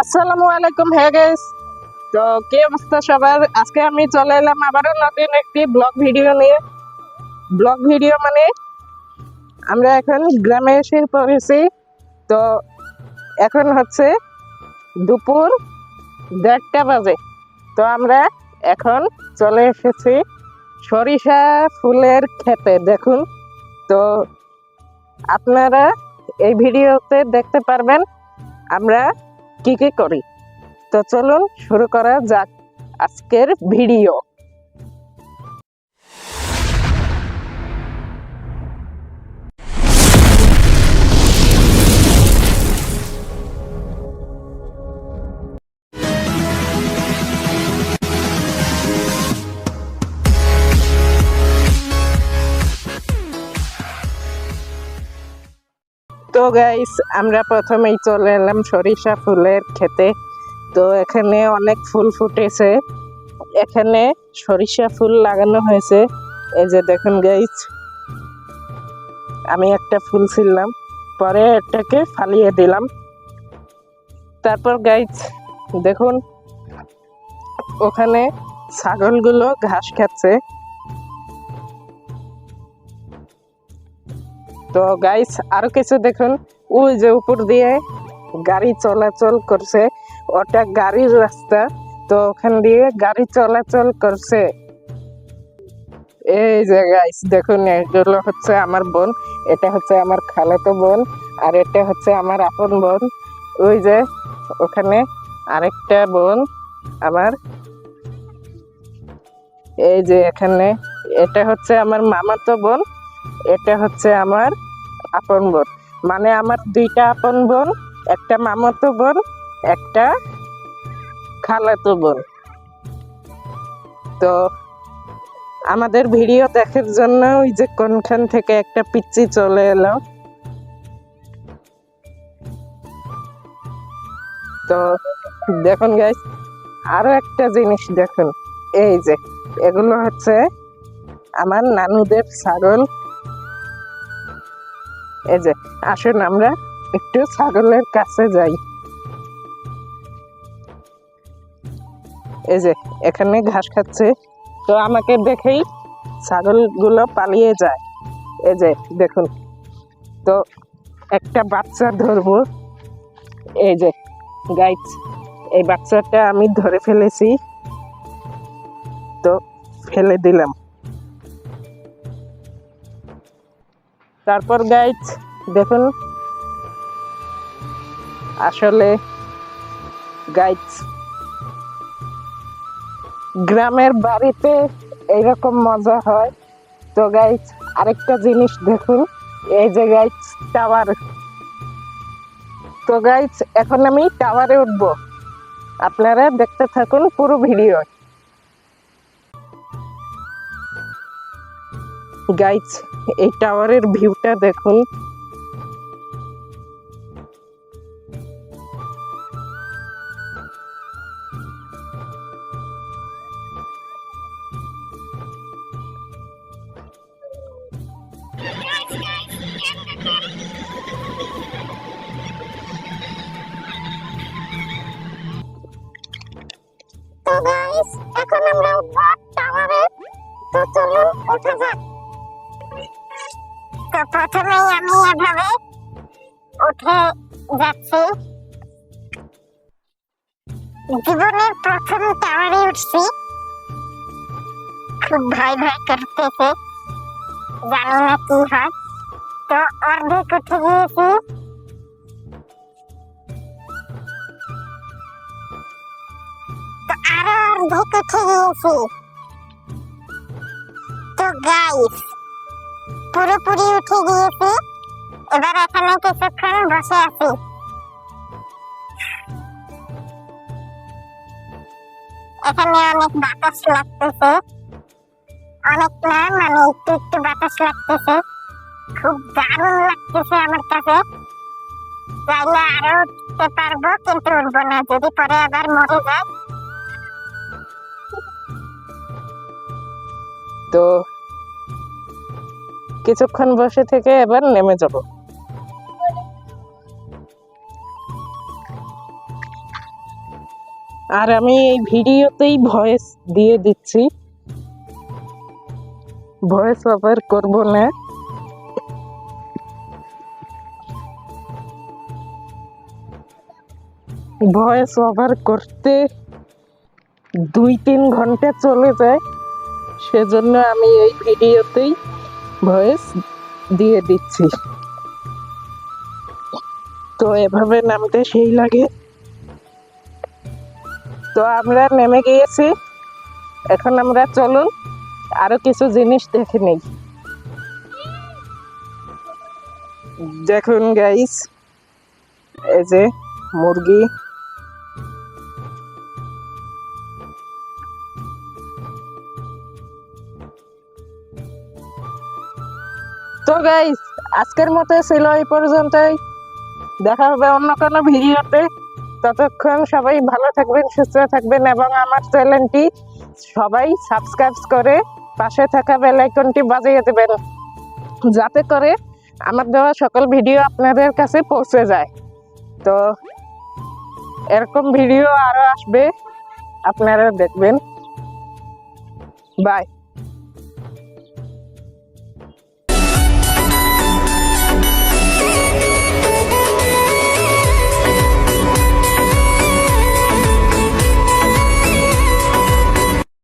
আসসালামু আলাইকুম, hey guys তো কি অবস্থা সবার? আজকে আমি চলে এলাম আবারও নতুন একটি ব্লগ ভিডিও নিয়ে। ব্লগ ভিডিও মানে আমরা এখন গ্রামে এসে পড়েছি। তো এখন হচ্ছে দুপুর দেড়টা বাজে। তো আমরা এখন চলে এসেছি সরিষা ফুলের খেতে দেখুন। তো আপনারা এই ভিডিওতে দেখতে পারবেন, আমরা কি করি। তো চলুন শুরু করা যাক আজকের ভিডিও। গাইস আমরা প্রথমেই চলে এলাম সরিষা ফুলের খেতে তো এখানে অনেক ফুল ফুটেছে। এখানে সরিষা ফুল লাগানো হয়েছে। এই যে দেখুন গাইস আমি একটা ফুল ছিলাম, পরে এটাকে ফালিয়ে দিলাম। তারপর গাইস দেখুন, ওখানে ছাগলগুলো ঘাস খাচ্ছে। তো গাইস আরও কিছু দেখুন। ওই যে উপর দিয়ে গাড়ি চলাচল করছে। ওটা গাড়ির রাস্তা। তো ওখান দিয়ে গাড়ি চলাচল করছে। এই যে গাইস দেখুন, এগুলো হচ্ছে আমার বোন। এটা হচ্ছে আমার খালাতো বোন। আর এটা হচ্ছে আমার আপন বোন। ওই যে ওখানে আরেকটা বোন আমার। এই যে এখানে, এটা হচ্ছে আমার মামাতো বোন। এটা হচ্ছে আমার আপন বোন। মানে আমার দুইটা আপন বোন, একটা মামাতো বোন, একটা খালাতো বোন। তো আমাদের ভিডিও দেখার জন্য ওই যে কোনখান থেকে একটা পিচ্চি চলে এলো। তো দেখুন গাইস আরও একটা জিনিস দেখুন। এই যে, এগুলো হচ্ছে আমার নানুদের ছাগল। এই যে, আসুন আমরা একটু ছাগলের কাছে যাই। এই যে, এখানে ঘাস খাচ্ছে। তো আমাকে দেখেই ছাগলগুলো পালিয়ে যায়। এই যে, দেখুন। তো একটা বাচ্চা ধরবো। এই যে গাইজ এই বাচ্চাটা আমি ধরে ফেলেছি। তো ফেলে দিলাম। তারপর গাইজ দেখুন। আসলে গাইজ গ্রামের বাড়িতে এইরকম মজা হয়। তো গাইজ আরেকটা জিনিস দেখুন। এই যে গাইজ টাওয়ার তো গাইজ এখন আমি টাওয়ারে উঠব। আপনারা দেখতে থাকুন পুরো ভিডিও গাইজ এই টাওয়ারের ভিউটা দেখুন। এখন আমরা টাওয়ারে তো চলুন উঠে যাক। তো প্রথমেই আমি এভাবে উঠে যাচ্ছি। জীবনের প্রথম টাওয়ারে উঠছি। খুব ভয় ভয় করতেছে, জানি না কি হয়। তো অর্ধেক উঠে গিয়েছি। তো আরও অর্ধেক উঠে গিয়েছি। তো গাইস পুরোপুরি উঠে গিয়েছি। এবার এখানে কিছুক্ষণ বসে আছি। এখানে অনেক বাতাস লাগতেছে। অনেক না মানে একটু একটু বাতাস লাগতেছে। খুব দারুণ লাগতেছে আমার কাছে। চাইলে আরও উঠতে পারব, কিন্তু উঠবো না। যদি পরে আবার মরে যায়। তো কিছুক্ষণ বসে থেকে এবার নেমে যাব। আর আমি এই ভিডিওতেই ভয়েস দিয়ে দিচ্ছি। ভয়েস ওভার করব না। ভয়েস ওভার করতে দুই তিন ঘণ্টা চলে যায়। সেজন্য আমি এই ভিডিওতেই ভয়েস দিয়ে দিচ্ছি। তো এভাবে নামতে সেই লাগে। তো আমরা নেমে গিয়েছি। এখন আমরা চলুন, আরও কিছু জিনিস দেখে নেই। দেখুন গাইস এই যে মুরগি। তো গাইস আজকের মতো ছিল এই পর্যন্তই। দেখা হবে অন্য কোনো ভিডিওতে। ততক্ষণ সবাই ভালো থাকবেন, সুস্থ থাকবেন এবং আমার চ্যানেলটি সবাই সাবস্ক্রাইব করে পাশে থাকা বেল আইকনটি বাজিয়ে দেবেন, যাতে করে আমার দেওয়া সকল ভিডিও আপনাদের কাছে পৌঁছে যায়। তো এরকম ভিডিও আরও আসবে, আপনারা দেখবেন। বাই